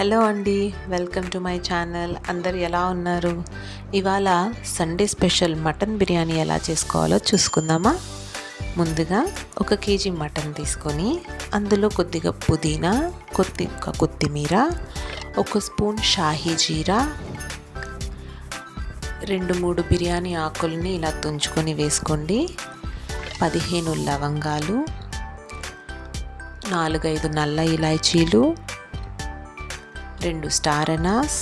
Hello అండి welcome to my channel. అందరు ఎలా ఉన్నారు? ఇవాళ సండే స్పెషల్ మటన్ బిర్యానీ ఎలా చేసుకోవాలో చూసుకుందామా? ముందుగా ఒక కేజీ మటన్ తీసుకొని అందులో కొద్దిగా పుదీనా కొద్దిగా కొత్తిమీర ఒక స్పూన్ షాహీ జీరా రెండు మూడు బిర్యానీ ఆకుల్ని ఇలా తుంచుకొని వేసుకోండి. పదిహేను లవంగాలు నాలుగైదు నల్ల ఇలాచీలు రెండు స్టార్ అనాస్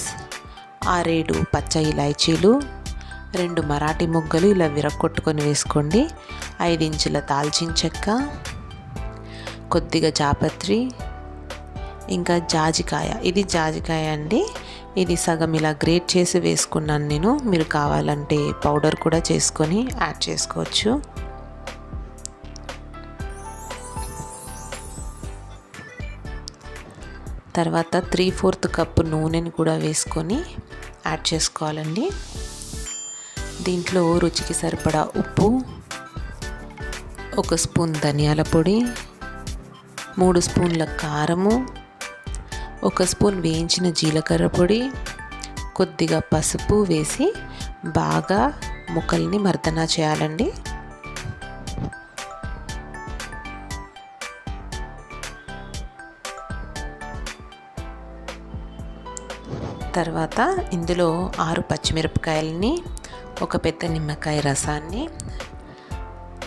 ఆరేడు పచ్చ ఇలాచీలు రెండు మరాఠీ ముగ్గలు ఇలా విరక్కొట్టుకొని వేసుకోండి. ఐదు ఇంచుల దాల్చిన చెక్క కొద్దిగా జాపత్రి ఇంకా జాజికాయ. ఇది జాజికాయ అండి. ఇది సగం ఇలా గ్రేట్ చేసి వేసుకున్నాను నేను. మీరు కావాలంటే పౌడర్ కూడా చేసుకొని యాడ్ చేసుకోవచ్చు. తర్వాత త్రీ ఫోర్త్ కప్పు నూనెని కూడా వేసుకొని యాడ్ చేసుకోవాలండి. దీంట్లో రుచికి సరిపడా ఉప్పు ఒక స్పూన్ ధనియాల పొడి మూడు స్పూన్ల కారము ఒక స్పూన్ వేయించిన జీలకర్ర పొడి కొద్దిగా పసుపు వేసి బాగా ముక్కల్ని మర్దన చేయాలండి. తర్వాత ఇందులో ఆరు పచ్చిమిరపకాయలని ఒక పెద్ద నిమ్మకాయ రసాన్ని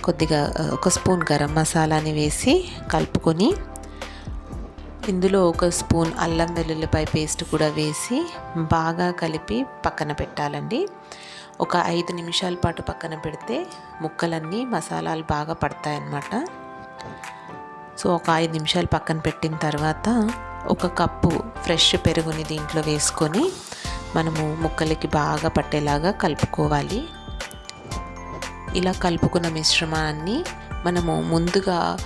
కొద్దిగా ఒక స్పూన్ గరం మసాలాని వేసి కలుపుకొని ఇందులో ఒక స్పూన్ అల్లం వెల్లుల్లిపాయ పేస్ట్ కూడా వేసి బాగా కలిపి పక్కన పెట్టాలండి. ఒక ఐదు నిమిషాల పాటు పక్కన పెడితే ముక్కలన్నీ మసాలాలు బాగా పడతాయన్నమాట. సో ఒక ఐదు నిమిషాలు పక్కన పెట్టిన తర్వాత ఒక కప్పు ఫ్రెష్ పెరుగుని దీంట్లో వేసుకొని మనము ముక్కలకి బాగా పట్టేలాగా కలుపుకోవాలి. ఇలా కలుపుకున్న మిశ్రమాన్ని మనము ముందుగా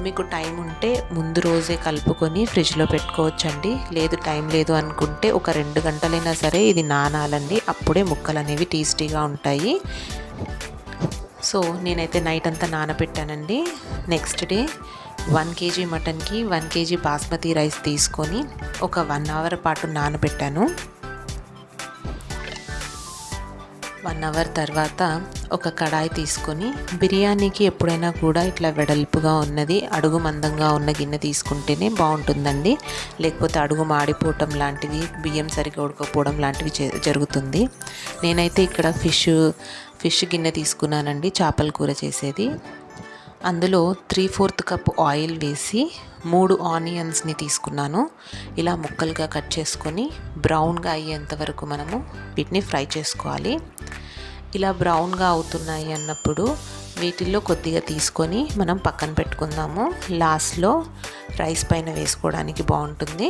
మీకు టైం ఉంటే ముందు రోజే కలుపుకొని ఫ్రిడ్జ్లో పెట్టుకోవచ్చండి. లేదు టైం లేదు అనుకుంటే ఒక రెండు గంటలైనా సరే ఇది నానాలండి. అప్పుడే ముక్కలు అనేవి టేస్టీగా ఉంటాయి. సో నేనైతే నైట్ అంతా నానబెట్టానండి. నెక్స్ట్ డే వన్ కేజీ మటన్కి వన్ కేజీ బాస్మతి రైస్ తీసుకొని ఒక వన్ అవర్ పాటు నానబెట్టాను. వన్ అవర్ తర్వాత ఒక కడాయి తీసుకొని బిర్యానీకి ఎప్పుడైనా కూడా ఇట్లా వెడల్పుగా ఉన్నది అడుగు మందంగా ఉన్న గిన్నె తీసుకుంటేనే బాగుంటుందండి. లేకపోతే అడుగు మాడిపోవటం లాంటివి బియ్యం సరిగ్గా ఉడకపోవడం లాంటివి జరుగుతుంది. నేనైతే ఇక్కడ ఫిష్ ఫిష్ గిన్నె తీసుకున్నానండి చేపల కూర చేసేది. అందులో త్రీ ఫోర్త్ కప్ ఆయిల్ వేసి మూడు ఆనియన్స్ని తీసుకున్నాను. ఇలా ముక్కలుగా కట్ చేసుకొని బ్రౌన్గా అయ్యేంత వరకు మనము వీటిని ఫ్రై చేసుకోవాలి. ఇలా బ్రౌన్గా అవుతున్నాయి అన్నప్పుడు వీటిల్లో కొద్దిగా తీసుకొని మనం పక్కన పెట్టుకుందాము. లాస్ట్లో రైస్ పైన వేసుకోవడానికి బాగుంటుంది.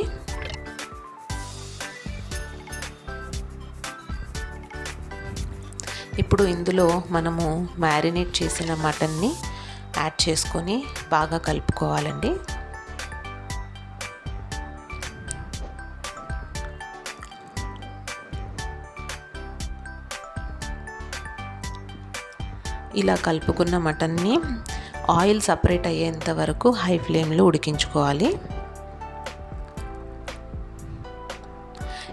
ఇప్పుడు ఇందులో మనము మ్యారినేట్ చేసిన మటన్ని యాడ్ చేసుకొని బాగా కలుపుకోవాలండి. ఇలా కలుపుకున్న మటన్ని ఆయిల్ సపరేట్ అయ్యేంత వరకు హై ఫ్లేమ్లో ఉడికించుకోవాలి.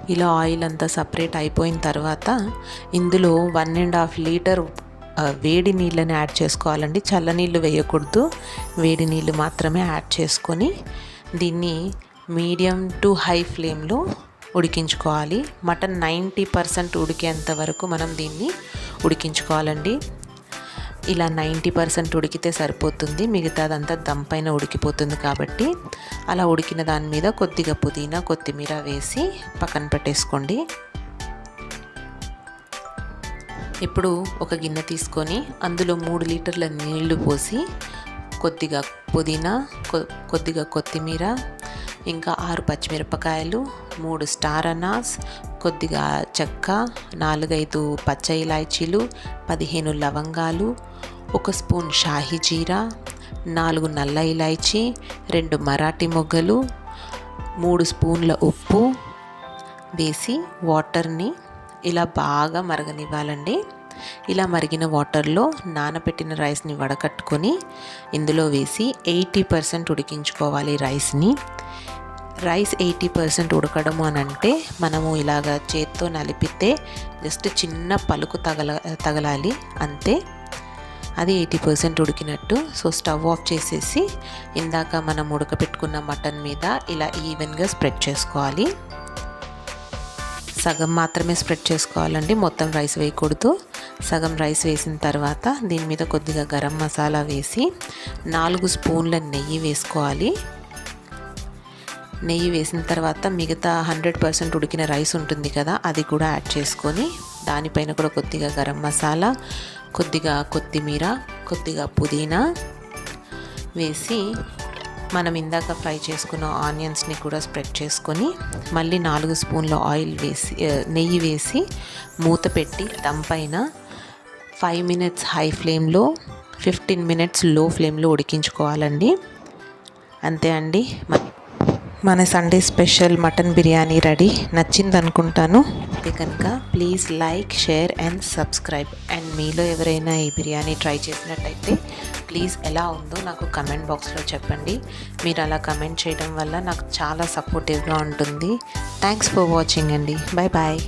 ఇలా ఆయిల్ అంతా సపరేట్ అయిపోయిన తర్వాత ఇందులో వన్ అండ్ హాఫ్ లీటర్ వేడి నీళ్ళని యాడ్ చేసుకోవాలండి. చల్లనీళ్ళు వేయకూడదు. వేడి నీళ్ళు మాత్రమే యాడ్ చేసుకొని దీన్ని మీడియం టు హై ఫ్లేమ్లో ఉడికించుకోవాలి. మటన్ నైంటీ పర్సెంట్ ఉడికేంత వరకు మనం దీన్ని ఉడికించుకోవాలండి. ఇలా నైంటీ పర్సెంట్ ఉడికితే సరిపోతుంది. మిగతాదంతా దమ్ పైన ఉడికిపోతుంది కాబట్టి అలా ఉడికిన దాని మీద కొద్దిగా పుదీనా కొత్తిమీర వేసి పక్కన పెట్టేసుకోండి. ఇప్పుడు ఒక గిన్నె తీసుకొని అందులో మూడు లీటర్ల నీళ్ళు పోసి కొద్దిగా పుదీనా కొద్దిగా కొత్తిమీర ఇంకా ఆరు పచ్చిమిరపకాయలు మూడు స్టార్ అనాస్ కొద్దిగా చెక్క నాలుగైదు పచ్చ ఇలాచీలు పదిహేను లవంగాలు ఒక స్పూన్ షాహీ జీరా నాలుగు నల్ల ఇలాచీ రెండు మరాఠీ మొగ్గలు మూడు స్పూన్ల ఉప్పు వేసి వాటర్ని ఇలా బాగా మరగనివ్వాలండి. ఇలా మరిగిన వాటర్లో నానబెట్టిన రైస్ని వడకట్టుకొని ఇందులో వేసి ఎయిటీ పర్సెంట్ ఉడికించుకోవాలి రైస్ని. రైస్ ఎయిటీ పర్సెంట్ ఉడకడము అని అంటే మనము ఇలాగ చేత్తో నలిపితే జస్ట్ చిన్న పలుకు తగల తగలాలి అంతే. అది ఎయిటీ పర్సెంట్ ఉడికినట్టు. సో స్టవ్ ఆఫ్ చేసేసి ఇందాక మనం ఉడకపెట్టుకున్న మటన్ మీద ఇలా ఈవెన్గా స్ప్రెడ్ చేసుకోవాలి. సగం మాత్రమే స్ప్రెడ్ చేసుకోవాలండి. మొత్తం రైస్ వేయకూడదు. సగం రైస్ వేసిన తర్వాత దీని మీద కొద్దిగా గరం మసాలా వేసి నాలుగు స్పూన్ల నెయ్యి వేసుకోవాలి. నెయ్యి వేసిన తర్వాత మిగతా హండ్రెడ్ పర్సెంట్ ఉడికిన రైస్ ఉంటుంది కదా అది కూడా యాడ్ చేసుకొని దానిపైన కూడా కొద్దిగా గరం మసాలా కొద్దిగా కొత్తిమీర కొద్దిగా పుదీనా వేసి మనం ఇందాక ఫ్రై చేసుకున్న ఆనియన్స్ని కూడా స్ప్రెడ్ చేసుకొని మళ్ళీ నాలుగు స్పూన్ల ఆయిల్ వేసి నెయ్యి వేసి మూత పెట్టి దమ్ పైన ఫైవ్ మినిట్స్ హై ఫ్లేమ్లో ఫిఫ్టీన్ మినిట్స్లో ఫ్లేమ్లో ఉడికించుకోవాలండి. అంతే అండి. మన మన Sunday special mutton biryani ready నచ్చింది అనుకుంటాను కనుక please like share and subscribe and మీలో ఎవరైనా ఈ బిర్యానీ ట్రై చేసినట్టయితే ప్లీజ్ ఎలా ఉందో నాకు కమెంట్ బాక్స్లో చెప్పండి. మీరు అలా కమెంట్ చేయడం వల్ల నాకు చాలా సపోర్టివ్గా ఉంటుంది. థ్యాంక్స్ ఫర్ వాచింగ్ అండి. Bye bye